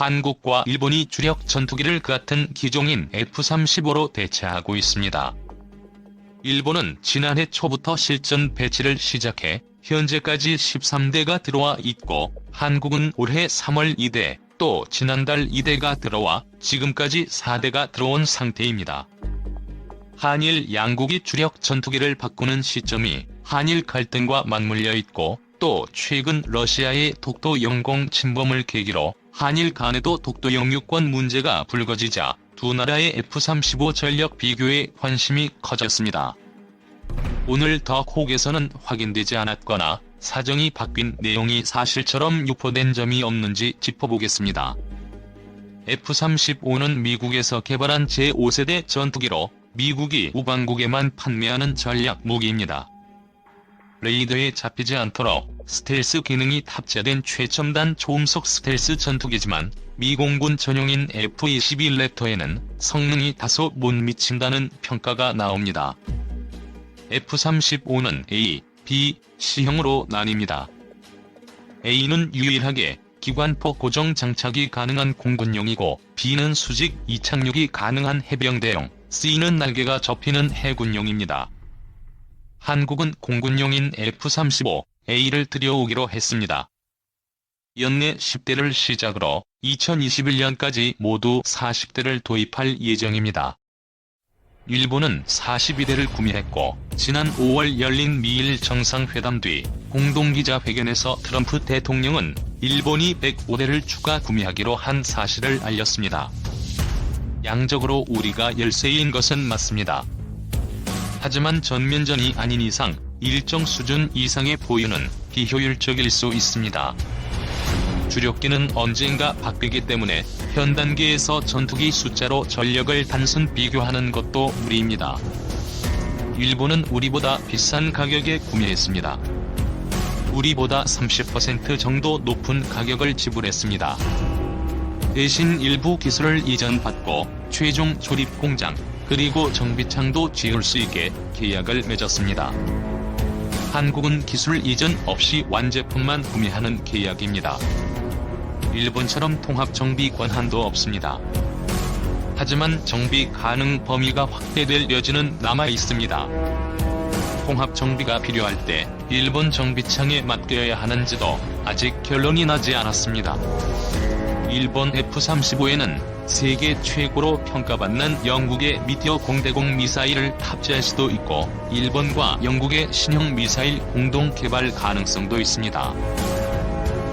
한국과 일본이 주력 전투기를 그 같은 기종인 F-35로 대체하고 있습니다. 일본은 지난해 초부터 실전 배치를 시작해 현재까지 13대가 들어와 있고 한국은 올해 3월 2대, 또 지난달 2대가 들어와 지금까지 4대가 들어온 상태입니다. 한일 양국이 주력 전투기를 바꾸는 시점이 한일 갈등과 맞물려 있고 또 최근 러시아의 독도 영공 침범을 계기로 한일 간에도 독도 영유권 문제가 불거지자 두 나라의 F-35 전력 비교에 관심이 커졌습니다. 오늘 더 콕에서는 확인되지 않았거나 사정이 바뀐 내용이 사실처럼 유포된 점이 없는지 짚어보겠습니다. F-35는 미국에서 개발한 제5세대 전투기로 미국이 우방국에만 판매하는 전략 무기입니다. 레이더에 잡히지 않도록 스텔스 기능이 탑재된 최첨단 초음속 스텔스 전투기지만 미 공군 전용인 F-22 랩터에는 성능이 다소 못 미친다는 평가가 나옵니다. F-35는 A, B, C형으로 나뉩니다. A는 유일하게 기관포 고정 장착이 가능한 공군용이고 B는 수직 이착륙이 가능한 해병대용, C는 날개가 접히는 해군용입니다. 한국은 공군용인 F-35, A를 들여오기로 했습니다. 연내 10대를 시작으로 2021년까지 모두 40대를 도입할 예정입니다. 일본은 42대를 구매했고 지난 5월 열린 미일 정상회담 뒤 공동기자회견에서 트럼프 대통령은 일본이 105대를 추가 구매하기로 한 사실을 알렸습니다. 양적으로 우리가 열세인 것은 맞습니다. 하지만 전면전이 아닌 이상 일정 수준 이상의 보유는 비효율적일 수 있습니다. 주력기는 언젠가 바뀌기 때문에 현 단계에서 전투기 숫자로 전력을 단순 비교하는 것도 무리입니다. 일본은 우리보다 비싼 가격에 구매했습니다. 우리보다 30% 정도 높은 가격을 지불했습니다. 대신 일부 기술을 이전받고 최종 조립 공장 그리고 정비창도 지을 수 있게 계약을 맺었습니다. 한국은 기술 이전 없이 완제품만 구매하는 계약입니다. 일본처럼 통합 정비 권한도 없습니다. 하지만 정비 가능 범위가 확대될 여지는 남아 있습니다. 통합 정비가 필요할 때 일본 정비창에 맡겨야 하는지도 아직 결론이 나지 않았습니다. 일본 F-35에는 세계 최고로 평가받는 영국의 미디어 공대공 미사일을 탑재할 수도 있고 일본과 영국의 신형 미사일 공동 개발 가능성도 있습니다.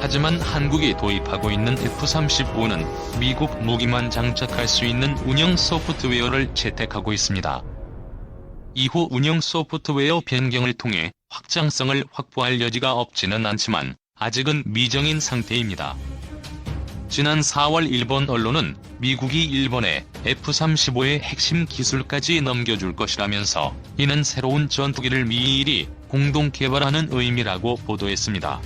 하지만 한국이 도입하고 있는 F-35는 미국 무기만 장착할 수 있는 운영 소프트웨어를 채택하고 있습니다. 이후 운영 소프트웨어 변경을 통해 확장성을 확보할 여지가 없지는 않지만 아직은 미정인 상태입니다. 지난 4월 일본 언론은 미국이 일본에 F-35의 핵심 기술까지 넘겨줄 것이라면서 이는 새로운 전투기를 미일이 공동 개발하는 의미라고 보도했습니다.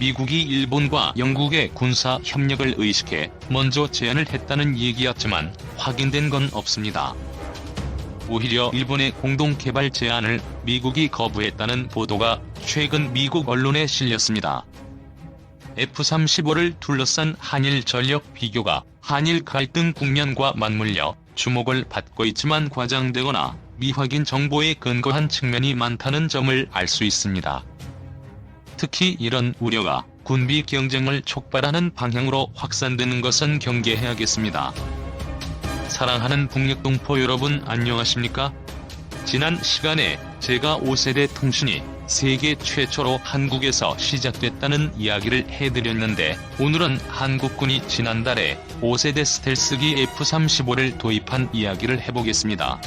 미국이 일본과 영국의 군사 협력을 의식해 먼저 제안을 했다는 얘기였지만 확인된 건 없습니다. 오히려 일본의 공동 개발 제안을 미국이 거부했다는 보도가 최근 미국 언론에 실렸습니다. F-35를 둘러싼 한일 전력 비교가 한일 갈등 국면과 맞물려 주목을 받고 있지만 과장되거나 미확인 정보에 근거한 측면이 많다는 점을 알 수 있습니다. 특히 이런 우려가 군비 경쟁을 촉발하는 방향으로 확산되는 것은 경계해야겠습니다. 사랑하는 북녘동포 여러분 안녕하십니까? 지난 시간에 제가 5세대 통신이 세계 최초로 한국에서 시작됐다는 이야기를 해드렸는데 오늘은 한국군이 지난달에 5세대 스텔스기 F-35를 도입한 이야기를 해보겠습니다.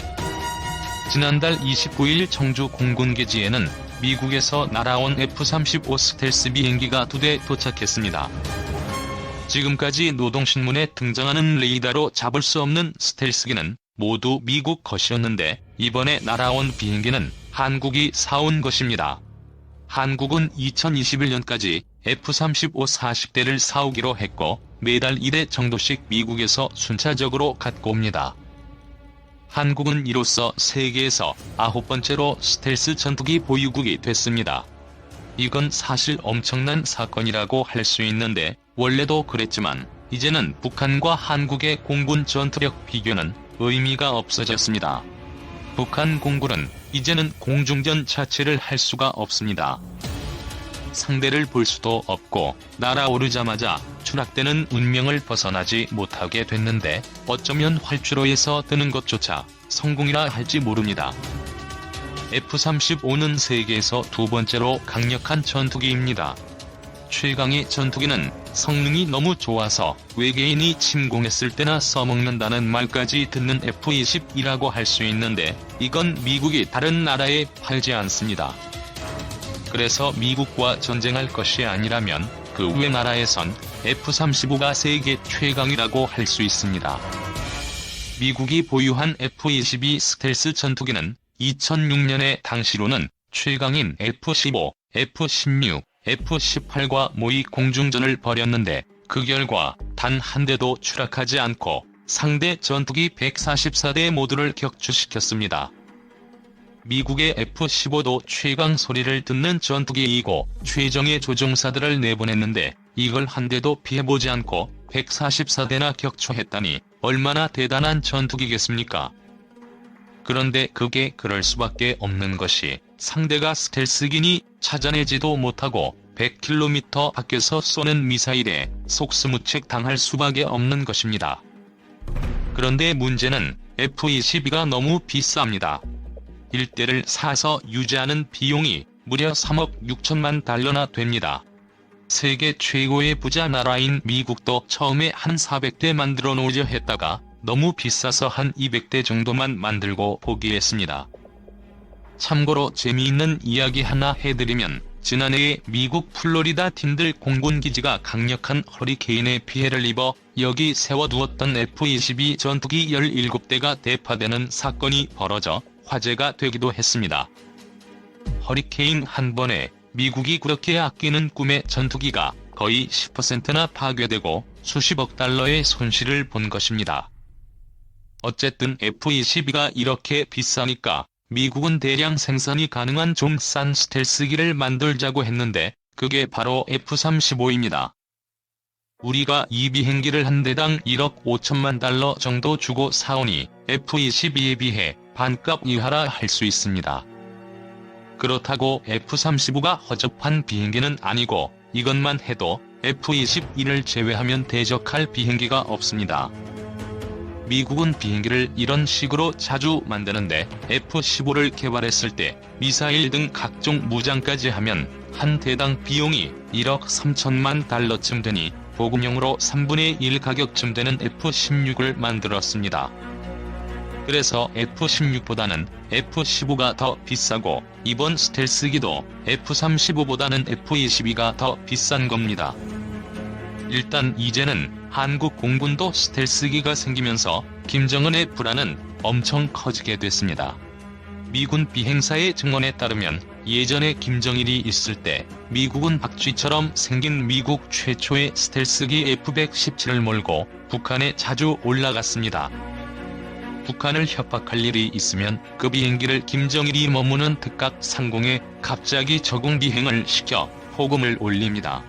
지난달 29일 청주 공군기지에는 미국에서 날아온 F-35 스텔스 비행기가 두 대 도착했습니다. 지금까지 노동신문에 등장하는 레이더로 잡을 수 없는 스텔스기는 모두 미국 것이었는데 이번에 날아온 비행기는 한국이 사온 것입니다. 한국은 2021년까지 F-35 40대를 사오기로 했고 매달 2대 정도씩 미국에서 순차적으로 갖고 옵니다. 한국은 이로써 세계에서 아홉 번째로 스텔스 전투기 보유국이 됐습니다. 이건 사실 엄청난 사건이라고 할 수 있는데 원래도 그랬지만 이제는 북한과 한국의 공군 전투력 비교는 의미가 없어졌습니다. 북한 공군은 이제는 공중전 자체를 할 수가 없습니다. 상대를 볼 수도 없고 날아오르자마자 추락되는 운명을 벗어나지 못하게 됐는데 어쩌면 활주로에서 뜨는 것조차 성공이라 할지 모릅니다. F-35는 세계에서 두 번째로 강력한 전투기입니다. 최강의 전투기는 성능이 너무 좋아서 외계인이 침공했을 때나 써먹는다는 말까지 듣는 F-22라고 할 수 있는데 이건 미국이 다른 나라에 팔지 않습니다. 그래서 미국과 전쟁할 것이 아니라면 그 외 나라에선 F-35가 세계 최강이라고 할 수 있습니다. 미국이 보유한 F-22 스텔스 전투기는 2006년에 당시로는 최강인 F-15, F-16, F-18과 모의 공중전을 벌였는데 그 결과 단 한 대도 추락하지 않고 상대 전투기 144대 모두를 격추시켰습니다. 미국의 F-15도 최강 소리를 듣는 전투기이고 최정예 조종사들을 내보냈는데 이걸 한 대도 피해보지 않고 144대나 격추했다니 얼마나 대단한 전투기겠습니까? 그런데 그게 그럴 수밖에 없는 것이 상대가 스텔스기니 찾아내지도 못하고 100km 밖에서 쏘는 미사일에 속수무책 당할 수밖에 없는 것입니다. 그런데 문제는 F-22가 너무 비쌉니다. 일대를 사서 유지하는 비용이 무려 3억 6천만 달러나 됩니다. 세계 최고의 부자 나라인 미국도 처음에 한 400대 만들어 놓으려 했다가 너무 비싸서 한 200대 정도만 만들고 포기했습니다. 참고로 재미있는 이야기 하나 해드리면 지난해에 미국 플로리다 팀들 공군기지가 강력한 허리케인에 피해를 입어 여기 세워두었던 F-22 전투기 17대가 대파되는 사건이 벌어져 화제가 되기도 했습니다. 허리케인 한 번에 미국이 그렇게 아끼는 꿈의 전투기가 거의 10%나 파괴되고 수십억 달러의 손실을 본 것입니다. 어쨌든 F-22가 이렇게 비싸니까 미국은 대량 생산이 가능한 좀 싼 스텔스기를 만들자고 했는데 그게 바로 F-35입니다. 우리가 이 비행기를 한 대당 1억 5천만 달러 정도 주고 사오니 F-22에 비해 반값 이하라 할 수 있습니다. 그렇다고 F-35가 허접한 비행기는 아니고 이것만 해도 F-21을 제외하면 대적할 비행기가 없습니다. 미국은 비행기를 이런 식으로 자주 만드는데 F-15를 개발했을 때 미사일 등 각종 무장까지 하면 한 대당 비용이 1억 3천만 달러쯤 되니 보급용으로 3분의 1 가격쯤 되는 F-16을 만들었습니다. 그래서 F-16보다는 F-15가 더 비싸고 이번 스텔스기도 F-35보다는 F-22가 더 비싼 겁니다. 일단 이제는 한국 공군도 스텔스기가 생기면서 김정은의 불안은 엄청 커지게 됐습니다. 미군 비행사의 증언에 따르면 예전에 김정일이 있을 때 미국은 박쥐처럼 생긴 미국 최초의 스텔스기 F-117을 몰고 북한에 자주 올라갔습니다. 북한을 협박할 일이 있으면 그 비행기를 김정일이 머무는 특각 상공에 갑자기 적응 비행을 시켜 호금을 올립니다.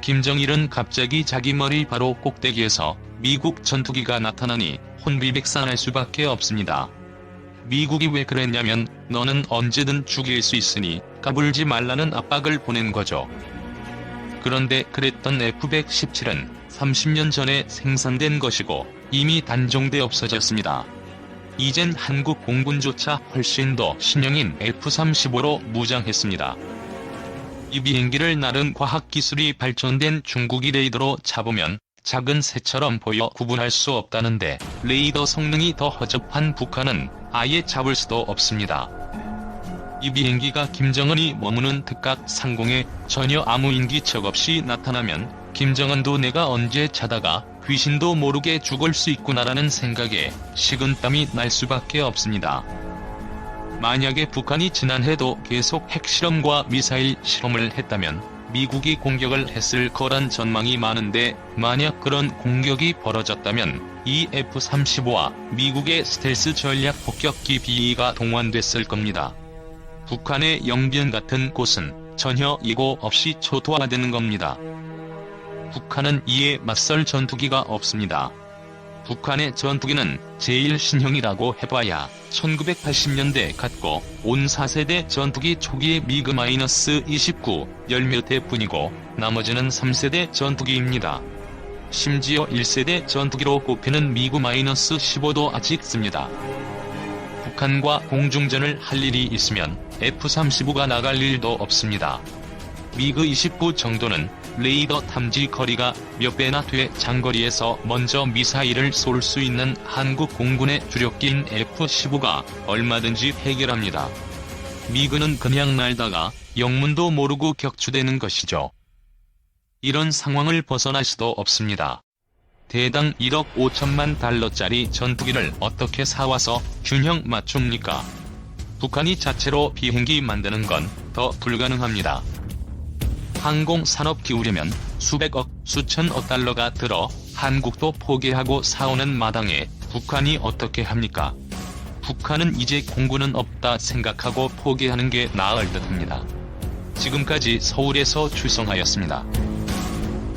김정일은 갑자기 자기 머리 바로 꼭대기에서 미국 전투기가 나타나니 혼비백산할 수밖에 없습니다. 미국이 왜 그랬냐면 너는 언제든 죽일 수 있으니 까불지 말라는 압박을 보낸 거죠. 그런데 그랬던 F-117은 30년 전에 생산된 것이고 이미 단종돼 없어졌습니다. 이젠 한국 공군조차 훨씬 더 신형인 F-35로 무장했습니다. 이 비행기를 나른 과학기술이 발전된 중국이 레이더로 잡으면 작은 새처럼 보여 구분할 수 없다는데 레이더 성능이 더 허접한 북한은 아예 잡을 수도 없습니다. 이 비행기가 김정은이 머무는 특각 상공에 전혀 아무 인기척 없이 나타나면 김정은도 내가 언제 자다가 귀신도 모르게 죽을 수 있구나라는 생각에 식은땀이 날 수밖에 없습니다. 만약에 북한이 지난해도 계속 핵실험과 미사일 실험을 했다면 미국이 공격을 했을 거란 전망이 많은데 만약 그런 공격이 벌어졌다면 이 F-35와 미국의 스텔스 전략 폭격기 B가 동원됐을 겁니다. 북한의 영변 같은 곳은 전혀 예고 없이 초토화되는 겁니다. 북한은 이에 맞설 전투기가 없습니다. 북한의 전투기는 제일 신형이라고 해봐야 1980년대 갖고 온 4세대 전투기 초기의 미그-29 열몇 대 뿐이고 나머지는 3세대 전투기입니다. 심지어 1세대 전투기로 꼽히는 미그-15도 아직 씁니다. 북한과 공중전을 할 일이 있으면 F-35가 나갈 일도 없습니다. 미그-29 정도는 레이더 탐지 거리가 몇 배나 돼 장거리에서 먼저 미사일을 쏠 수 있는 한국 공군의 주력기인 F-15가 얼마든지 해결합니다. 미그는 그냥 날다가 영문도 모르고 격추되는 것이죠. 이런 상황을 벗어날 수도 없습니다. 대당 1억 5천만 달러짜리 전투기를 어떻게 사와서 균형 맞춥니까? 북한이 자체로 비행기 만드는 건 더 불가능합니다. 항공산업 기울이면 수백억, 수천억 달러가 들어 한국도 포기하고 사오는 마당에 북한이 어떻게 합니까? 북한은 이제 공군은 없다 생각하고 포기하는 게 나을 듯합니다. 지금까지 서울에서 출성하였습니다.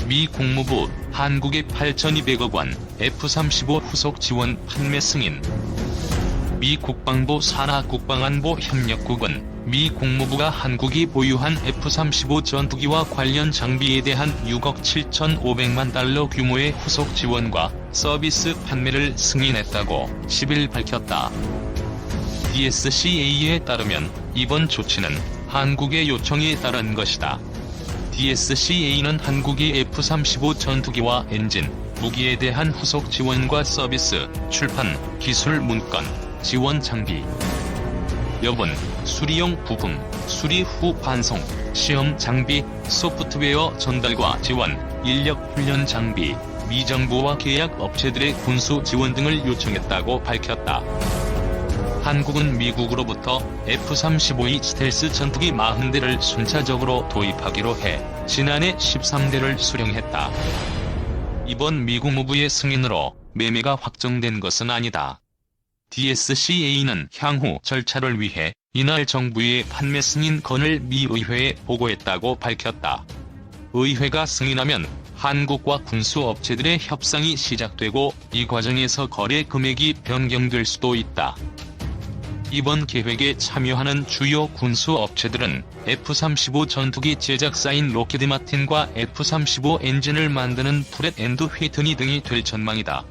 미 국무부 한국의 8,200억 원 F-35 후속 지원 판매 승인 미 국방부 산하 국방안보 협력국은 미 국무부가 한국이 보유한 F-35 전투기와 관련 장비에 대한 6억 7,500만 달러 규모의 후속 지원과 서비스 판매를 승인했다고 10일 밝혔다. DSCA에 따르면 이번 조치는 한국의 요청에 따른 것이다. DSCA는 한국이 F-35 전투기와 엔진, 무기에 대한 후속 지원과 서비스, 출판, 기술 문건, 지원 장비, 여분, 수리용 부품, 수리 후 반송, 시험 장비, 소프트웨어 전달과 지원, 인력 훈련 장비, 미정부와 계약 업체들의 군수 지원 등을 요청했다고 밝혔다. 한국은 미국으로부터 F-35E 스텔스 전투기 40대를 순차적으로 도입하기로 해 지난해 13대를 수령했다. 이번 미국 무부의 승인으로 매매가 확정된 것은 아니다. DSCA는 향후 절차를 위해 이날 정부의 판매 승인 건을 미 의회에 보고했다고 밝혔다. 의회가 승인하면 한국과 군수업체들의 협상이 시작되고 이 과정에서 거래 금액이 변경될 수도 있다. 이번 계획에 참여하는 주요 군수업체들은 F-35 전투기 제작사인 로키드 마틴과 F-35 엔진을 만드는 프렛 앤드 휘트니 등이 될 전망이다.